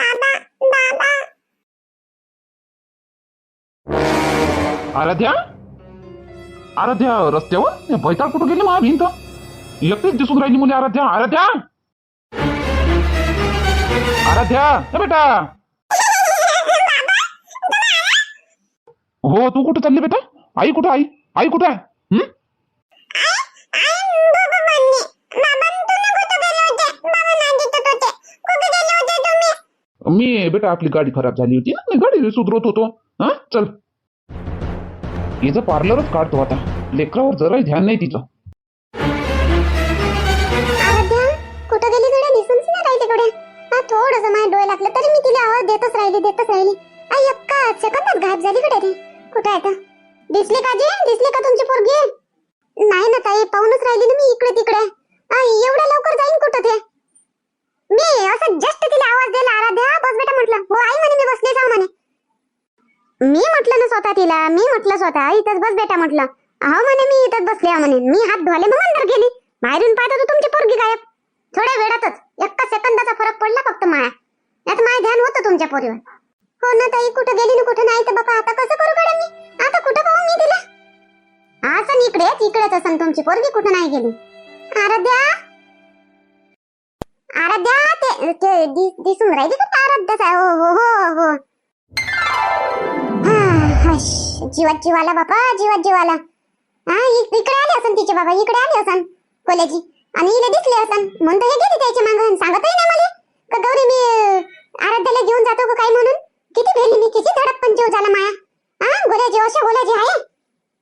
बाबा बाबा आराध्या? आराध्या रस्त्यावर? बैताळ कुठं गेली मा भिंत एकटीच दिसून राहिली मुली आराध्या. आराध्या? आराध्या हे बेटा! हो तू कुठं चालली बेटा? आई कुठं आई आई कुठं आहे? मी बेटा आपली गाडी खराब झाली होती. ना मी गाडी सुधरवत होतो. हा? चल. हिचं पार्लरच काढतो आता. लेकरावर जराही ध्यान नाही तिचं. कुठं गेली गड्या? दिसूनच नाही राहिली गड्या. हा थोडस माझ्या डोळे लागलं तरी मी तिला आवाज देतच राहिली देतच राहिली. आई अक्का सेकंदात घात झाली गड्या ती. कुठं आहे तर दिसली का जी? दिसली का तुमची पोरगी? नाही ना ताई पाहूनच राहिली ना मी इकडे तिकडे आई एवढ्या लवकर जाईन कुठं ते? मी असं जस्ट तिला आवाज दिला आराध्या बस बेटा म्हटलं. हो आई म्हणे मी बसले जा म्हणे. मी म्हटलं ना स्वतः तिला मी म्हटलं स्वतः इथंच बस बेटा म्हटलं. अहो म्हणे मी इथंच बसले म्हणे. मी हात धुवाले मग अंदर गेली. बाहेरून पाहत होतो तुमची पोरगी गायब. थोड्या वेळातच एका सेकंदाचा फरक पडला फक्त माया. यात माय ध्यान होतं तुमच्या पोरीवर. हो ना ताई कुठं गेली ना कुठं नाही तर बाबा आता कसं करू कडे मी? आता कुठं पाहू मी तिला? असं इकडेच इकडेच असं तुमची पोरगी कुठं नाही गेली. आराध्या! आराध्या ते ते दि- दिसून राहिली का त्या आराध्याच आहे हो हो हो हो. हा, हश. जीवात जीवाला बापा जीवात जीवाला. हा इक- इकडे आले असन तिचे बाबा इकडे आले असन कोल्याची आणि हिला दिसले असन. म्हणून तर हे गेली त्याच्या मागं. सांगतही नाही मला. का गौरी मी अं, आराध्याला घेऊन जातो का काय म्हणून? किती भेली मी किती धडक पण जीव झाला माया. हा गोल्याजी अशा गोल्याजी आहे.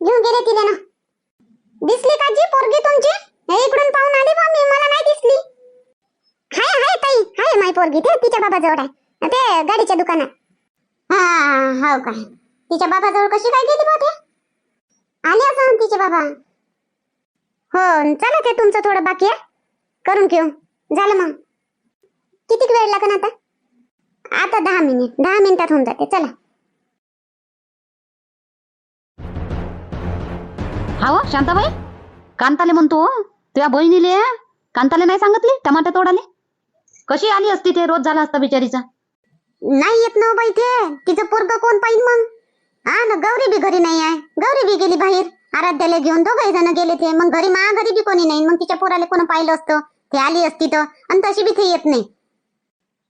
घेऊन गेले तिला ना दिसली का जी पोरगी तुमची हे इकडून पाहून आली बा मी मला नाही दिसली हाय हाय ताई हाय माय पोरगी ते तिच्या बाबाजवळ आहे. ते गाडीच्या दुकानात. हा हो काय तिच्या बाबाजवळ कशी काय गेली बा आली असं तिचे बाबा. हो चला ते तुमचं थोडं बाकी आहे. करून घेऊ. झालं मग. किती वेळ लागेल आता? आता दहा मिनिट. दहा मिनिटात होऊन जाते. चला. हा हो, शांताबाई. कांताले म्हणतो तुझ्या बहिणीले कांताले नाही सांगितली टमाटे तोडाले? कशी आली असती ते रोज झाला असता बिचारीचा? नाही येत ना बाई ते. तिचं पोरग कोण पाहिजे मग? हा ना गौरी बी घरी नाही आहे. गौरी बी गेली बाहेर. आराध्याला घेऊन दोघे जण गेले ते. मग घरी मा घरी बी कोणी नाही. मग तिच्या पोराला कोण पाहिलं असतं? ते आली असती तर. आणि तशी बी ते येत नाही.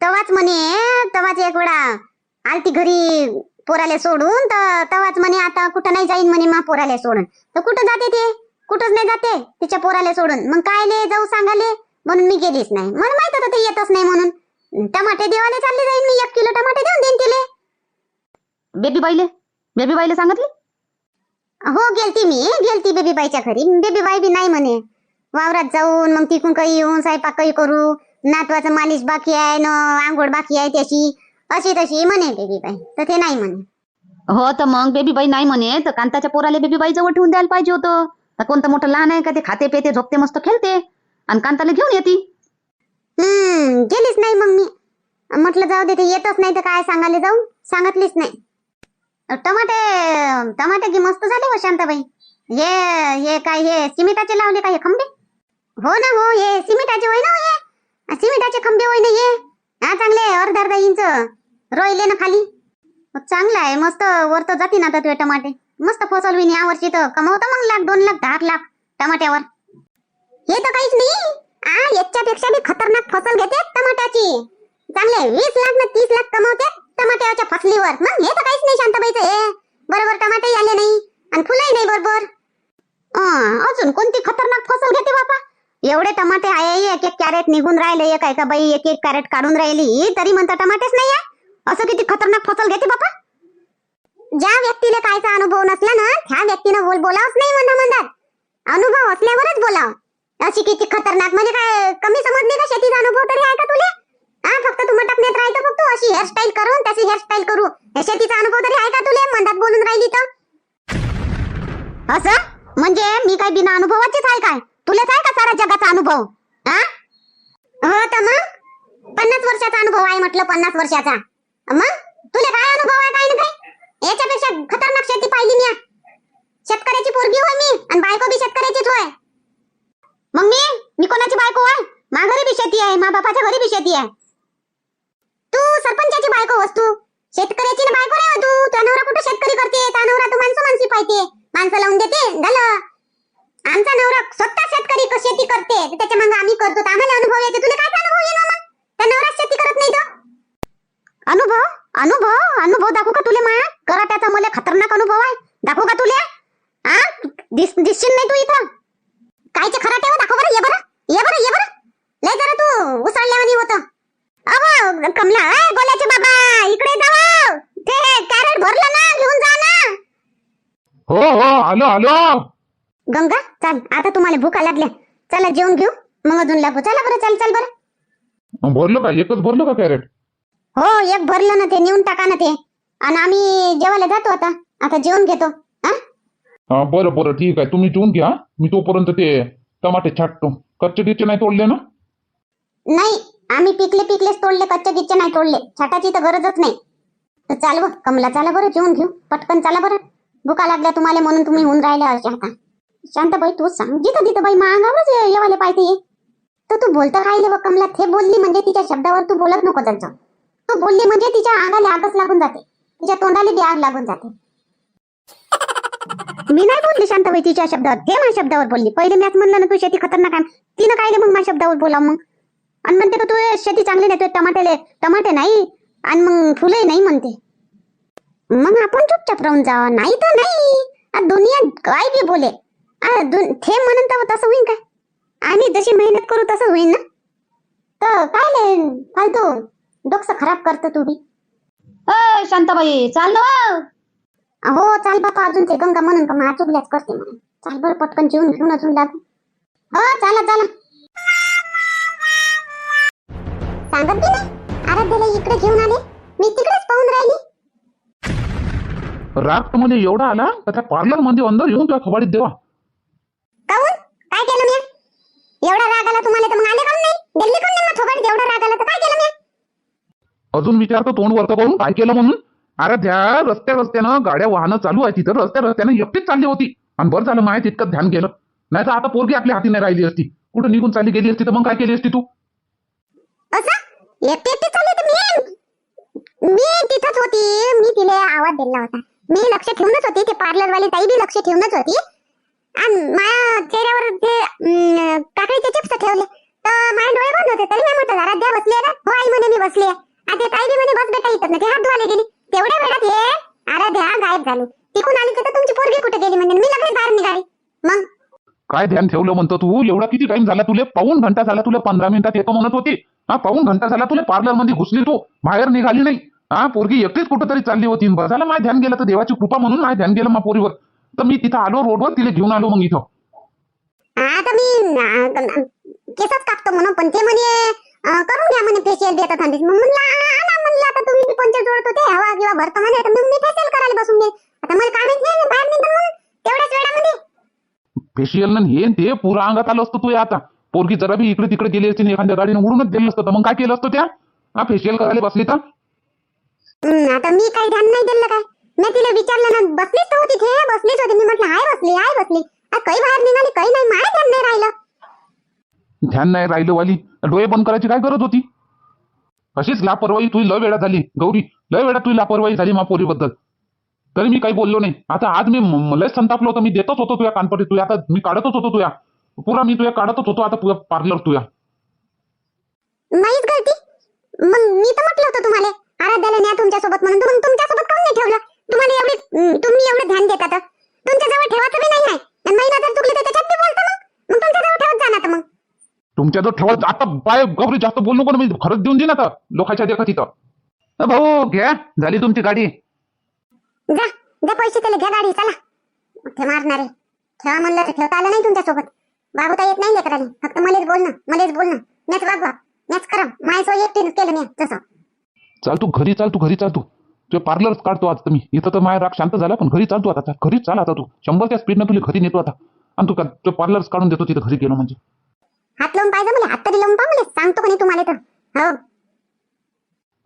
तवाच म्हणे तवाच एक वेळा आलती घरी पोराले सोडून तर तवाच म्हणे आता कुठं नाही जाईन म्हणे मा पोराला सोडून. तर कुठं जाते ते? कुठंच नाही जाते तिच्या पोराला सोडून. मग कायले जाऊ सांगाले? म्हणून मी गेलीच नाही. मला माहीत होतं ते येतच नाही म्हणून. टमाटे देवाले चालले जाईन मी एक किलो टमाटे देऊन देईन तिले. बेबी बाईले बेबी बाईले सांगितली? हो गेलती मी. गेलती बेबी बाईच्या घरी. बेबी बाई बी नाही म्हणे. वावरात जाऊन मग तिकून काही येऊन स्वयंपाक काही करू. नातवाचं मालिश बाकी आहे न आंघोळ बाकी आहे त्याची. अशी तशी म्हणे बेबी बाई तर ते नाही म्हणे. हो तर मग बेबी बाई नाही म्हणे. तर कांताच्या पोराले बेबी बाई जवळ ठेवून द्यायला पाहिजे होतं. कोणतं मोठं लहान आहे का ते खाते पेते झोपते मस्त खेळते. आणि कांताला घेऊन येते. हम्म गेलीच नाही मग मी. म्हटलं जाऊ दे ते येतच नाही तर काय सांगायला जाऊ? सांगितलीच नाही. टमाटे टमाटे की मस्त झाले हो शांताबाई. हे हे काय हे सिमेंटाचे लावले का हे खंबे? हो ना हो हे सिमेंटाचे होय ना हो हे. सिमेंटाचे खंबे होय ना हे. हा चांगले अर्धा अर्धा इंच. रोहिले ना खाली. चांगलं आहे मस्त वर तर जातील आता तुझे टमाटे. मस्त फसल होईन या वर्षी तर. कमावता मग लाख दोन लाख दहा लाख टमाट्यावर. हे तर काहीच नाही. आ याच्यापेक्षा बी खतरनाक फसल घेते टमाट्याची. चांगले वीस लाख ना तीस लाख कमावते टमाट्याच्या फसलीवर. मग हे तर काहीच नाही शांताबाईचं हे बरोबर टमाटे आले नाही आणि फुलंही नाही बरोबर. अजून कोणती खतरनाक फसल घेते बापा? एवढे टमाटे आहे एक एक कॅरेट निघून राहिले एक एका बाई एक एक कॅरेट काढून राहिली. तरी म्हणता टमाटेच नाही आहे? असं किती खतरनाक फसल घेते बापा? ज्या व्यक्तीला कायचा अनुभव नसला ना त्या व्यक्तीनं बोल बोलावच नाही म्हणा म्हणतात. अनुभव असल्यावरच बोलाव. अशी किती खतरनाक. म्हणजे काय कमी समजली का शेतीचा अनुभव तरी आहे का तुले? हा फक्त तू टकण्यात राहायचं फक्त अशी हेअरस्टाईल करून त्याची हेअरस्टाईल करू. हे शेतीचा अनुभव तरी आहे का तुले? मंदात बोलून राहिली तर. असं? म्हणजे मी काय बिना अनुभवाचीच आहे काय? तुलाच आहे का सारा जगाचा अनुभव? हा? हो तर मग? पन्नास वर्षाचा अनुभव आहे म्हटलं पन्नास वर्षाचा. मग? तुला काय अनुभव आहे काय ना काय याच्यापेक्षा खतरनाक शेती पाहिली मी. शेतकऱ्याची पोरगी होय मी आणि बायको बी शेतकऱ्याचीच होय. मग मी? मी कोणाची बायको आहे? मा घरी बी शेती आहे मा बापाच्या घरी बी शेती आहे. तू सरपंचाची बायको वस्तू शेतकऱ्याची ना बायको नाही हो तू. तुझा नवरा कुठं शेतकरी करते? तुझा नवरा तू माणसं माणसी पाहिजे माणसं लावून देते झालं. आमचा नवरा स्वतः शेतकरी शेती करते. त्याच्या मग आम्ही करतो. आम्हाला अनुभव येते. तुला काय अनुभव येईल मग त्या नवरा शेती करत नाही तो. अनुभव? अनुभव? अनुभव दाखवू का तुले माया? कराट्याचा मला खतरनाक अनुभव आहे. दाखवू का तुले? आ? दिस दिसशील नाही तू इथं? कायचे खराटे हो दाखव बरं ये बरं ये बरं ये बरं. लय जरा तू उसळल्यावानी होतं. अहो कमला अय, गोल्याचे बाबा इकडे जावा ते कॅरेट भरलं ना घेऊन जा ना. हो हो आलो आलो. गंगा चाल आता तुम्हाला भूका लागल्या. चला जेवण घेऊ. मग अजून लागू. चला बरं चल चल बरं. भरलं का? एकच भरलं का कॅरेट हो एक भरलं ना ते नेऊन टाका ना ते. आणि आम्ही जेवायला जातो आता. आता जेवण घेतो. हा बरं बरं ठीक आहे. तुम्ही ठेवून घ्या. मी तोपर्यंत ते टमाटे छाटतो. कच्चे गिच्चे नाही तोडले ना? नाही आम्ही पिकले पिकलेच तोडले कच्चे गिच्चे नाही तोडले. छाटाची तर गरजच नाही. तर चाल व कमला चाला बरं जेवून घेऊ. पटकन चाला बरं. भुका लागल्या तुम्हाला म्हणून तुम्ही होऊन राहिल्या अशा आता शांताबाई तू सांग जिथं जिथं बाई मागावरच येवाले पाहिजे तर तू बोलता राहिले व कमला. थे बोलली म्हणजे तिच्या शब्दावर तू बोलत नको त्यांचं. तू बोलली म्हणजे तिच्या अंगाला आगच लागून जाते. तिच्या तोंडाला बी आग लागून जाते. मी नाही बोलली शांताबाई तिच्या शब्दावर. ते माझ्या शब्दावर बोलली. पहिले मॅच म्हणलं ना तू शेती खतरनाक आहे. तिनं काय मग माझ्या शब्दावर बोलाव मग? आणि म्हणते का तू शेती चांगली नाही तू टमाटेले टमाटे नाही आणि मग फुले नाही म्हणते. मग आपण चुपचाप राहून जा. नाही तर नाही. दुनिया काय बी बोले. थे म्हणून तर तसं होईन काय? आम्ही जशी मेहनत करू तसं होईन ना? तर काय ले फालतू डोकं खराब करतो तू बी. अय शांताबाई चाल ना हो चाल बापा अजून ते गंगा म्हणून का मग चुकल्याच करते म्हणून चाल बरं पटकन जेवून घेऊन अजून लागू. हो चला चला सांगत नाही आराध्याला इकडे घेऊन आले. मी तिकडेच पाहून राहिली. राग तर मध्ये एवढा आला का त्या पार्लरमध्ये अंदर येऊन तुला खबाडीत देवा. काऊन? काय केलं मी एवढा राग आला तुम्हाला तर मग आले काऊन नाही? दिल्ली कोण नाही थोबाड एवढा राग आला तर काय केलं मी अजून विचारतो तोंड वरतं करून काय केलं म्हणून? अरे त्या रस्त्या रस्त्यानं गाड्या वाहनं चालू आहे तिथं. रस्त्या रस्त्यानं एकटीच चालली होती. आणि बरं झालं माहिती तितकं ध्यान गेलं. नाही तर आता पोरगी आपल्या हाती नाही राहिली असती. कुठं निघून चालली गेली असती तर मग काय केली असती तू? असं? एकटी एकटी मी? मी तिथंच होती. मी तिला आवाज दिला होता. मी लक्ष ठेवूनच होती. ते पार्लर वाली ताई बी लक्ष ठेवूनच होती. आणि माझ्या चेहऱ्यावर ते अं, काकडीचे चिप्स ठेवले. तर माझे डोळे बंद होते. तरी मी म्हटलं घरात द्या बसली आहे का हो आई म्हणे मी बसली आहे. ताई बी म्हणे बस बेटा इथं हात धुवायला गेली. तेवढ्या वेळात हे आराध्या गायब झाली. तिकून आली तर तुमची पोरगी कुठे गेली म्हणजे? मी लगेच बाहेर निघाली. मग? काय ध्यान ठेवलं म्हणतो तू? एवढा किती टाइम झाला तुले? पाऊन घंटा झाला तुला पंधरा मिनिटात येतो म्हणत होती. हा पाऊन घंटा झाला तुला पार्लरमध्ये घुसली तू. बाहेर निघाली नाही. हा पोरगी एकटीच कुठं तरी चालली होती. बरं झालं माझ्या ध्यान गेलं तर देवाची कृपा म्हणून माझ्या ध्यान गेलं मा पोरीवर. तर मी तिथं आलो रोडवर तिला घेऊन आलो मग इथं. आता मी अं, केसच कापतो म्हणून. पण ते म्हणे करून घ्या म्हणे फेशियल देतात म्हणलं म्हणलं आता तुम्ही बी पंच जोडत होते? हवा किंवा भरतो म्हणे तर मग मी फेशियल करायला बसून आता मला काय माहीत नाही बाहेर निघतो म्हणून तेवढ्याच वेळामध्ये. फेशियल न हे न ते पुरा अंगात आलं असतं तू आता. पोरगी जरा बी इकडे तिकडे गेली असती आणि एखाद्या गाडीने उडूनच दिलं असतं तर मग काय केलं असतं त्या? हा फेशियल करायला बसली तर? आता मी काही ध्यान नाही दिलं काय? मी तिला विचारलं ना बसलीच तर होती ते बसलीच होती. मी म्हटलं हाय बसली हाय बसली. आ, काही बाहेर निघाली काही नाही माझ्या ध्यान नाही राहिलं. ध्यान नाही राहिलं वाली. डोळे बंद करायची काय गरज होती? अशीच लापरवाही तुझी लय वेळा झाली गौरी. लय वेळा तुझी लापरवाही झाली मा पोरीबद्दल. तरी मी काही बोललो नाही. आता आज मी म- लय संतापलो होतो. मी देतच होतो तुझ्या कानपटी तुझ्या आता मी काढतच होतो तुया. पुरा मी तुझ्या काढतच होतो. आता तुझ्या पार्लर तुया. नाहीच गळती मग मी तर म्हटलं होतं तुम्हाला आराध्याला न्या तुमच्यासोबत म्हणून. मग तुमच्यासोबत काऊन नाही ठेवलं? तुम्हाला एवढे तुम्ही एवढं ध्यान देतात तुमच्या जवळ ठेवायचं बी नाही आहे. आणि महिना जर चुकली तर त्याच्यात बी बोलता मग. मग तुमच्या जवळ ठेवत जाणार मग. तुमच्या जर ठेवत आता पाय गौरी जास्त बोलू नको मी खरंच देऊन देईन आता लोकांच्या देखत तिथं भाऊ घ्या झाली तुमची गाडी. जा जा पैसे त्याला घ्या गाडी चला. ते मारणारे. ठेवा म्हणलं तर ठेवता आलं नाही तुमच्यासोबत. बाबूता येत नाही लेकराने फक्त मलेच बोलणं मलेच बोलणं मॅच वागवा मॅच करा माझ्या एकटीने केलं मी तसं चाल तू घरी चाल तू घरी चाल तू. तुझे पार्लरच काढतो आज तर मी. इथं तर माझा राग शांत झाला पण घरी चालतो आता. घरी चाल आता तू. शंभरच्या स्पीडनं तुला घरी नेतो आता. आणि तू का पार्लरच काढून देतो तिथं घरी गेलो म्हणजे. हात लावून पाहिजे मला हात तरी लावून पहा मला सांगतो कोणी तुम्हाला तर. हो.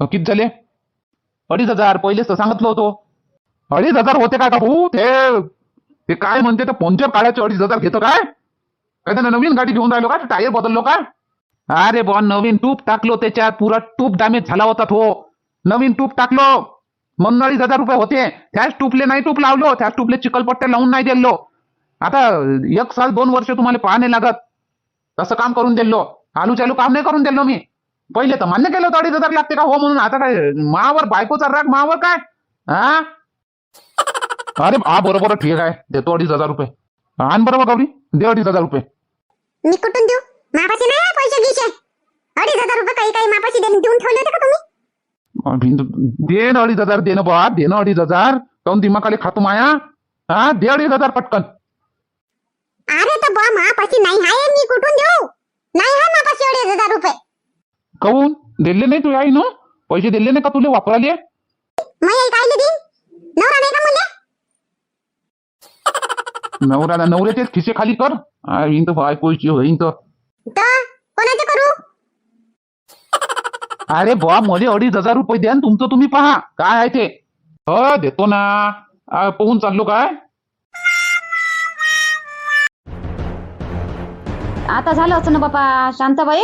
अ, किती झाले? अडीच हजार पहिलेच तर सांगितलं होतो. अडीच हजार होते काय का भाऊ ते ते काय म्हणते ते पंचर काढायचे अडीच हजार घेतो काय? काय त्यांना नवीन गाडी घेऊन राहिलो का टायर बदललो का अरे बॉ नवीन टूप टाकलो त्याच्यात पुरा टूप डॅमेज झाला होता तो. नवीन टूप टाकलो. म्हणून अडीच हजार रुपये होते. त्याच टूपले नाही टूप लावलो त्याच टूपले चिकलपट्ट्या लावून नाही दिलो. आता एक साल दोन वर्ष तुम्हाला पाहा नाही लागत. तसं काम करून दिलो. आलू चालू काम नाही करून दिलो मी. पहिले तर मान्य केलं होतं अडीच हजार लागते का हो म्हणून. आता काय मावर बायकोचा राग मावर काय? हा अरे हा बरोबर ठीक आहे. देतो अडीच हजार रुपये. आण बरोबर गौरी दे अडीच हजार रुपये. मी कुठून देऊ? मापाशी नाही आहे पैसे गिसे अडीच हजार रुपये काही काही मापाशी देऊन देऊन ठेवले होते का तुम्ही? अभिन- दे ना अडीच हजार दे ना बा दे ना अडीच हजार. काऊन दिमाखाली खातो माया? हा दे अडीच हजार पटकन. अरे तर बा मापाशी नाही आहे मी कुठून देऊ? नाही आहे मापाशी अडीच हजार रुपये. काऊन? दिले नाही तू आई ना? पैसे दिले नाही का तुले वापराले? मग आई काय देईन नवरा नाही का मुले नवऱ्याला नवऱ्याचेच खिसे खाली कर. येईन तर बायकोची होईन तर. तर? कोणाचे करू? अरे बा मला अडीच हजार रुपये द्या न तुमचं तुम्ही पहा. काय आहे ते? हो देतो ना. आ, पोहून चाललो काय? आता झालं असं ना बापा शांताबाई?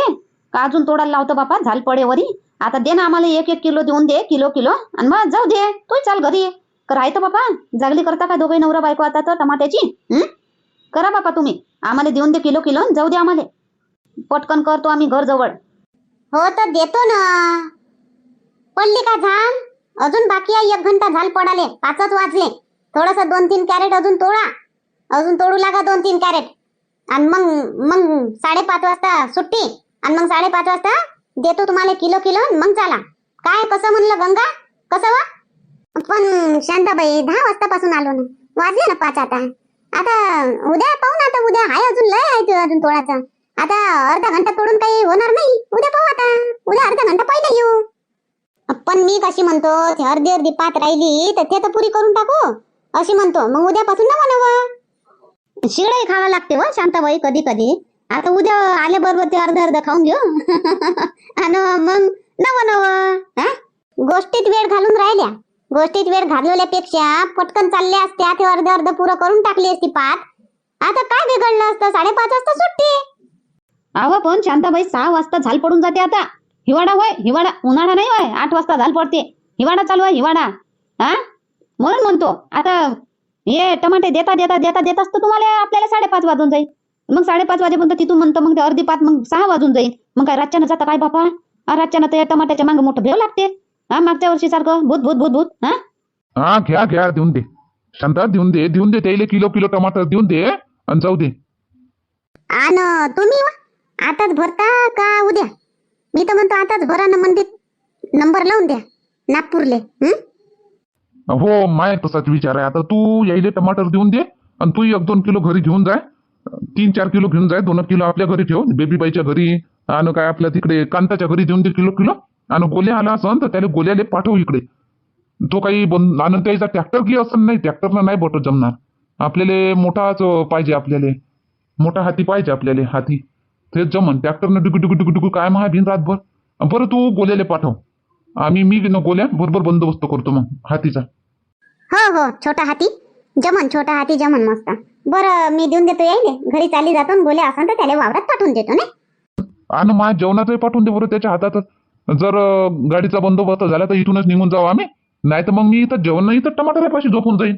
का अजून तोडायला लावतो बापा? झाल पडेवरी. आता दे ना आम्हाला एक एक किलो देऊन दे किलो किलो. आणि मग जाऊ दे. तू चाल घरी. करायचं बापा? जागली करता का दोघे नवरा बायको आता तर टमाट्याची? हम्म करा बापा तुम्ही. आम्हाला देऊन दे किलो किलो. जाऊ दे आम्हाला. पटकन करतो आम्ही घर जवळ हो तर देतो ना. पडली का झाल? अजून बाकी आहे एक घंटा. झाल पडाले. पाचच वाजले. थोडस दोन तीन कॅरेट अजून तोडा. अजून तोडू लागा दोन तीन कॅरेट. आणि मग मग साडेपाच वाजता सुट्टी आणि मग साडेपाच वाजता देतो तुम्हाला किलो किलो मग चला. काय कसं म्हणलं गंगा? कसं वा? पण शांताबाई दहा वाजतापासून आलो ना. वाजले ना पाच आता. आता उद्या पाहू ना आता उद्या आहे अजून लय आहे ते अजून थोडासा आता अर्धा घंटा तोडून काही होणार नाही. उद्या पाहू आता. उद्या अर्धा घंटा पहिले येऊ. पण मी कशी म्हणतो ते अर्धी अर्धी पात राहिली तर ते तर पुरी करून टाकू. अशी म्हणतो. मग उद्यापासून ना नवं. शिळाही खावा लागते व शांताबाई कधी कधी. आता उद्या आल्याबरोबर ते अर्ध अर्ध खाऊन घेऊ. आणि मग नव नव हा? गोष्टीत वेळ घालून राहिल्या. गोष्टीत वेळ घालवल्यापेक्षा पटकन चालल्या असत्या. ते अर्ध अर्ध पुरं करून टाकली असती पात आता काय बिघडलं असतं? साडेपाच वाजता सुट्टी. अहो पण शांताबाई सहा वाजता झाल पडून जाते आता. हिवाळा होय हिवाळा उन्हाळा नाही होय. आठ वाजता झाल पडते. हिवाळा चालू आहे हिवाळा. हा? म्हणून म्हणतो. आता हे टमाटे देता देता देता देत असतं तुम्हाला आपल्याला साडेपाच वाजून जाईल. मग साडेपाच वाजेपर्यंत तिथून म्हणतो मग ते अर्धी पाच मग सहा वाजून जाईल. मग काय रातच्यानं जाता काय बापा? रातच्यानं ते टमाट्याच्या मागं मोठं भेव लागते. हा मागच्या वर्षी सारखं भूत भूत भूत भूत हा? हा घ्या घ्या देऊन दे. शांता देऊन दे देऊन दे त्याला किलो किलो टमाटर देऊन दे आणि जाऊ दे. आणि तुम्ही वा? आताच भरता का उद्या? मी तर म्हणतो आताच भरा ना मंडीत नंबर लावून द्या नागपूरले हं? हो माय तसाच विचार आहे. आता तू यायले टमाटर देऊन दे आणि तू एक दोन किलो घरी घेऊन जाय. तीन चार किलो घेऊन जाय. दोन किलो आपल्या घरी ठेव. बेबीबाईच्या घरी आणि काय आपल्या तिकडे कांताच्या घरी देऊन दे किलो किलो. आणि गोल्या आला असं तर त्याला गोल्याले पाठव इकडे. तो काही बंद आणि त्याचा ट्रॅक्टर घे असं नाही. ट्रॅक्टरला नाही बट जमणार. आपल्याला मोठाच पाहिजे आपल्याला. मोठा हाती पाहिजे आपल्याला हाती. ते जमन. ट्रॅक्टरनं डुकू डुकू डुकू डुकू काय महा भीन रातभर बरं तू गोल्याले पाठव. आम्ही मी गोल्या बरोबर बंदोबस्त करतो मग हातीचा. हो हो छोटा हाती. जमन छोटा हाती जमन मस्त. बरं मी देऊन देतो यायले. घरी चाली जातो बोले असं तर त्याला वावरात पाठवून देतो ना आणि माझ्या जेवणाचंही पाठवून दे बरं त्याच्या हातात जर अं, गाडीचा बंदोबस्त झाला तर इथूनच निघून जाऊ आम्ही. नाही तर मग मी इथं जेवण इथं टमाटरपाशी झोपून जाईन.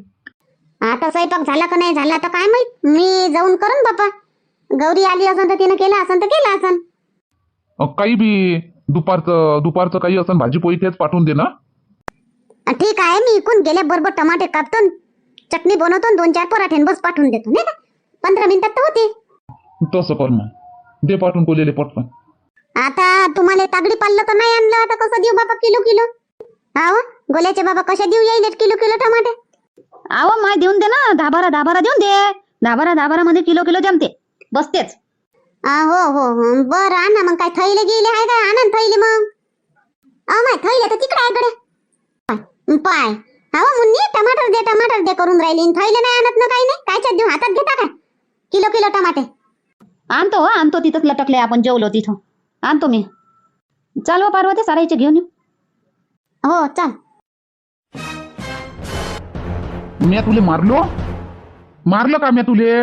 आता स्वयंपाक झाला का नाही झाला तर काय माहीत? मी जाऊन करून बापा. गौरी आली असन तर तिनं केलं असन तर केलं असन. अं, काही बी दुपारचं दुपारचं काही असं भाजी पोळी तेच पाठवून दे ना. ठीक आहे मी इकून गेल्या बरोबर टमाटे कापतो चटणी बनवतो दोन चार पराठे न बस पाठवून देतो नाही का? पंधरा मिनिटात तर होते. तसं कर मग. दे पाठवून बोलेले पटकन. आता तुम्हाला तागडी पाल्लं तर नाही आणलं आता कसं देऊ बाबा किलो किलो? हा व? गोल्याचे बाबा कशा देऊ येईल किलो किलो टमाटे? अहो माय देऊन दे ना दहा बारा दहा बारा देऊन दे. दहा बारा दहा बारा मध्ये किलो किलो जमते. बसतेच. आ, हो हो हो. बरं आणा मग काय थैले गेले आहे काय आणा थैले मग. अहो माय थैले तर तिकडे आहे कडे पाय. पाय हा मुन्नी टमाटर दे टमाटर दे करून राहिली. न थैले नाही आणत ना काही नाही. कायच्यात देऊ? हातात घेता काय? किलो किलो टमाटे. आणतो हो, आणतो. तिथंच लटकले आपण जेवलो तिथं. आणतो मी. चालवा पार्वती सारायचे घेऊन येऊ. हो चल. मी तुले मारलो? मारलं का मी तुले?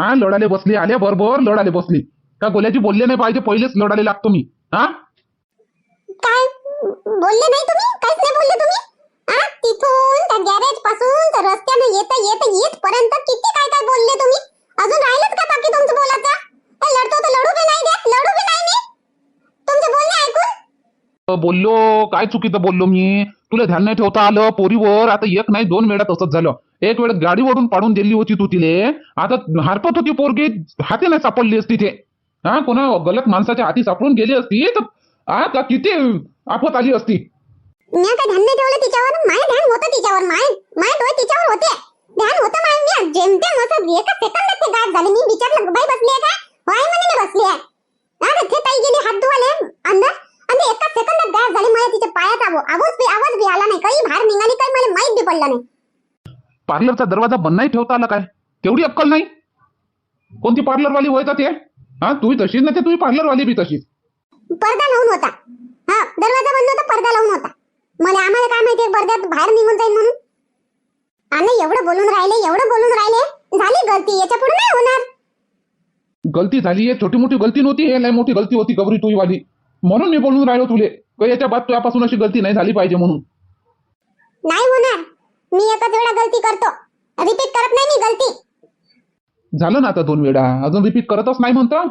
हा लढाले बसली आल्या बरोबर लढाले बसली. का गोल्याची बोलले नाही पाहिजे? पहिलेच लढाले लागतो मी. हा काय? बोलले नाही तुम्ही? काहीच नाही बोलले तुम्ही? बोललो? काय चुकीचं बोललो मी? तुला ध्यान नाही ठेवता आलं? पोरीवर आता एक नाही दोन वेळा तसंच झालं. एक वेळ गाडीवरून पाडून दिली होती तू तिले. आता हरपत होती पोरगी हाती नाही सापडली असती ते. हा कोणा गलत माणसाच्या हाती सापडून गेली असती तर आता किती आफत आली असती. मी काय ध्यान नाही ठेवलं तिच्यावर माय ध्यान होतं तिच्यावर माय. माय डोळे तिच्यावर होते. ध्यान होतं माय मी जेमतेम असं एकच सेकंदात ते गायब झाले. मी विचारलं बाई बसली आहे का होय म्हणे मी बसली आहे हा तर ते ताई गेली हात धुवाले अंदर आणि ते एका सेकंदात गायब झाली मला तिच्या पायात आव आवाज बी आवाज बी आला नाही काही बाहेर निघाली काही मला माहीत बी पडलं नाही. पार्लरचा दरवाजा बंद नाही ठेवता आला काय? तेवढी अक्कल नाही? कोणती पार्लरवाली होय का ते? हा तू तशीच ना ते तुझी पार्लरवाली बी तशीच. पडदा लावून होता. हा दरवाजा बंद होता पडदा लावून होता. मला आम्हाला काय माहिती पडद्यात बाहेर निघून जाईल म्हणून? आणि एवढं बोलून राहिले एवढं बोलून राहिले. झाली गलती याच्यापुढे नाही होणार. गलती झाली आहे छोटी मोठी गलती नव्हती हे लय मोठी गलती होती गौरी तुझी वाली म्हणून मी बोलून राहिलो तुले याच्या बाद तुझ्यापासून अशी गलती नाही झाली पाहिजे म्हणून. नाही होणार. मी एकच वेळा गलती करतो रिपीट करत नाही मी गलती. झालं ना आता दोन वेळा. अजून रिपीट करतच नाही म्हणता?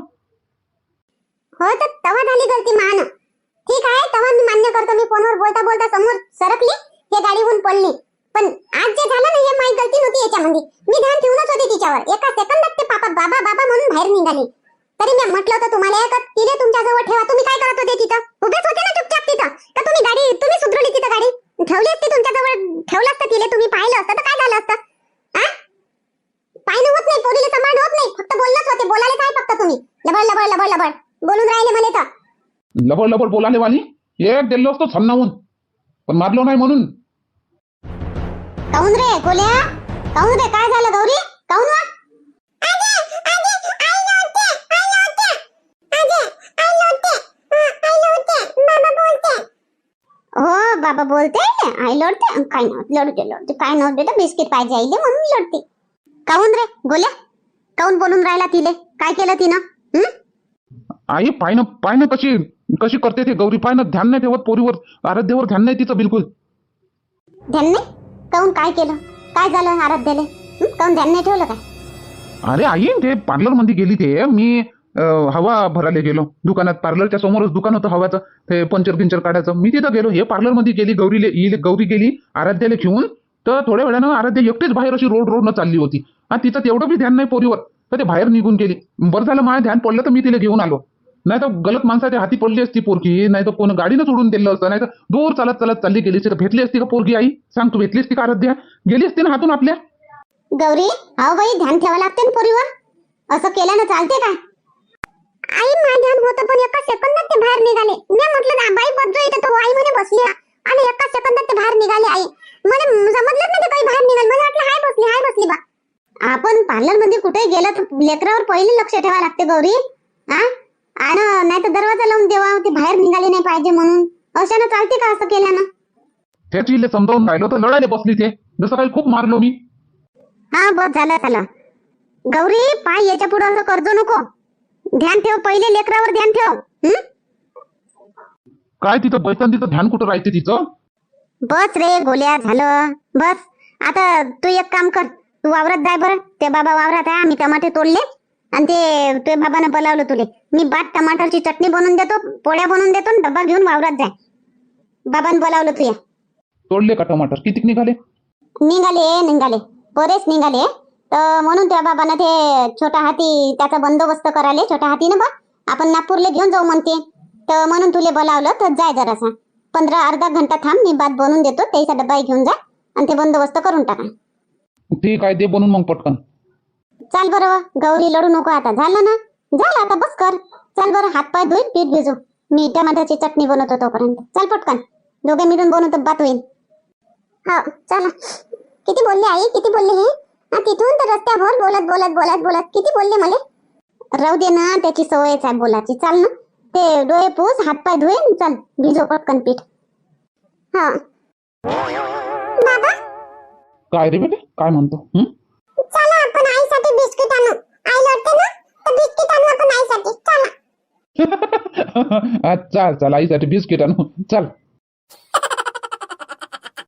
हो तर तवा झाली गलती मान ठीक आहे तवा मी मान्य करतो मी फोनवर बोलता बोलता समोर सरकली हे गाडीहून पडली. पण आज जे झालं ना हे माझी गलती नव्हती याच्यामध्ये. मी ध्यान ठेवूनच होते तिच्यावर. एका सेकंदात ते पापा बाबा बाबा म्हणून बाहेर निघाली. तरी मी म्हटलं होतं तुम्हाला का तिने तुमच्याजवळ ठेवा. तुम्ही काय करत होते तिथं? उभेच होते ना चुपचाप तिथं? का तुम्ही गाडी तुम्ही सुधरवली तिथं गाडी? ठेवली असती तुमच्याजवळ? ठेवलं असतं तिले तुम्ही पाहिलं असतं तर काय झालं असतं? हा पाहिलं होत नाही पोरीला सांभाळणं होत नाही. फक्त बोललंच होते बोलायला काय फक्त तुम्ही. लबड लबड लबड लबड. बोलून राहिले मला तर. लबड लबड बोलाले वाली एक दिलो असतो छन्नाहून पण मारलो नाही म्हणून. काऊन रे गोल्या काऊन रे? काय झालं गौरी? काऊन वा? बाबा बोलते आई लढते काय नव्हतं? लढते लढते काय नव्हते तर बिस्किट पाहिजे आईले म्हणून लढते काऊन रे? गोल्या काऊन बोलून राहिला तिले? काय केलं तिनं? आई पायनं पायनं कशी कशी करते ते गौरी? पायनं ध्यान नाही ठेवत पोरीवर आराध्यावर ध्यान नाही तिचं बिलकुल. ध्यान नाही? काऊन काय केलं? काय झालं आराध्याले? काऊन ध्यान नाही ठेवलं काय? अरे आई ते पार्लरमध्ये गेली ते. मी हवा भरायला गेलो. दुकानात पार्लरच्या समोरच दुकान होतं हवाचं. ते पंचर पिंचर काढायचं. मी तिथं गेलो. हे पार्लरमध्ये गेली गौरीले येईल गौरी गेली आराध्याला घेऊन. तर थोड्या वेळानं आराध्या एकटीच बाहेर अशी रोड रोडनं चालली होती. आणि तिचं तेवढं बी ध्यान नाही पोरीवर. तर ते बाहेर निघून गेली. बरं झालं माझ्या ध्यान पडलं तर मी तिला घेऊन आलो. नाही तर गलत माणसाच्या हाती पडली असती पोरगी. नाही तर कोण गाडीनं सोडून दिलं असतं. नाही तर दूर चालत चालत चालली गेली असती. तर भेटली असती का पोरगी आई? सांग तू भेटली असती का आराध्या? गेली असती ना हातून आपल्या? गौरी हा बाई ध्यान ठेवा लागते ना पोरीवर. असं केल्यानं चालते काय? आई माझं ध्यान होतं पण एका सेकंदात ते बाहेर निघाले. मी म्हटलं बाई बद्दू इथं तो आई म्हणे बसली. आणि एका सेकंदात ते बाहेर निघाले आई. मला समजलंच नाही ते काही बाहेर निघाल. मला वाटलं हाय बसली हाय बसली बा. आपण पार्लरमध्ये कुठे गेलं तर लेकरावर पहिले लक्ष ठेवावं लागते गौरी. हा आणि नाही तर दरवाजा लावून देवा ती बाहेर निघाली नाही पाहिजे म्हणून. अशानं चालते का असं केल्यानं? त्याची इले समजावून राहिलो तर लढायला बसली ते. जसं काही खूप मारलो मी. हा बस झालं झालं. गौरी पाय याच्यापुढे असं कर्ज नको. ध्यान ठेव पहिले लेकरावर ध्यान ठेव. हं? काय तिथं बैठन तिथं? ध्यान कुठं राहते तिचं बस रे गोल्या झालं. बस. आता तू एक काम कर. तू वावरात जाय बरं. ते बाबा वावरात आहे आम्ही टमाटे तोडले. आणि ते तुझ्या बाबानं बोलावलं तुले. मी बाट टमाटरची चटणी बनवून देतो पोळ्या बनवून देतो आणि डब्बा घेऊन वावरात जाय. बाबानं बोलावलं तुया तोडले का टमाटर? किती निघाले? निघाले निघाले. बरेच निघाले तर म्हणून त्या बाबांना ते छोटा हाती त्याचा बंदोबस्त करायले छोट्या हातीनं बा आपण नागपूरला घेऊन जाऊ म्हणते. तर म्हणून तुले बोलावलं तर जाय जरासा. पंधरा अर्धा घंटा थांब मी भात बनवून देतो. त्याचा डब्बा घेऊन जा आणि ते बंदोबस्त करून टाका. ठीक आहे ते बनून मग पटकन. चाल बरं गौरी लढू नको आता. झालं ना? झालं आता बस कर. चाल बरं हात पाय धुईन पीठ भिजू. मी टमाट्याची चटणी बनवतो तोपर्यंत. चाल पटकन. दोघे मिळून बनवतो बात होईल हो चला. किती बोलले आई? किती बोलले हा, तिथून तर रस्त्यावर बोलत बोलत बोलत बोलत. किती बोलले मला? राहू दे ना त्याची सवयच आहे बोलायची. चाल ना. ते डोळे पूस हात पाय धुईन चल भिजो पटकन पीठ. हा. बाबा? काय रे बेटे? काय म्हणतो? हं? चला आपण आईसाठी बिस्किट आणू. आई लढते ना तर बिस्किट आणू आपण आईसाठी. चला. चाल चाल. आईसाठी बिस्किट आणू. चाल.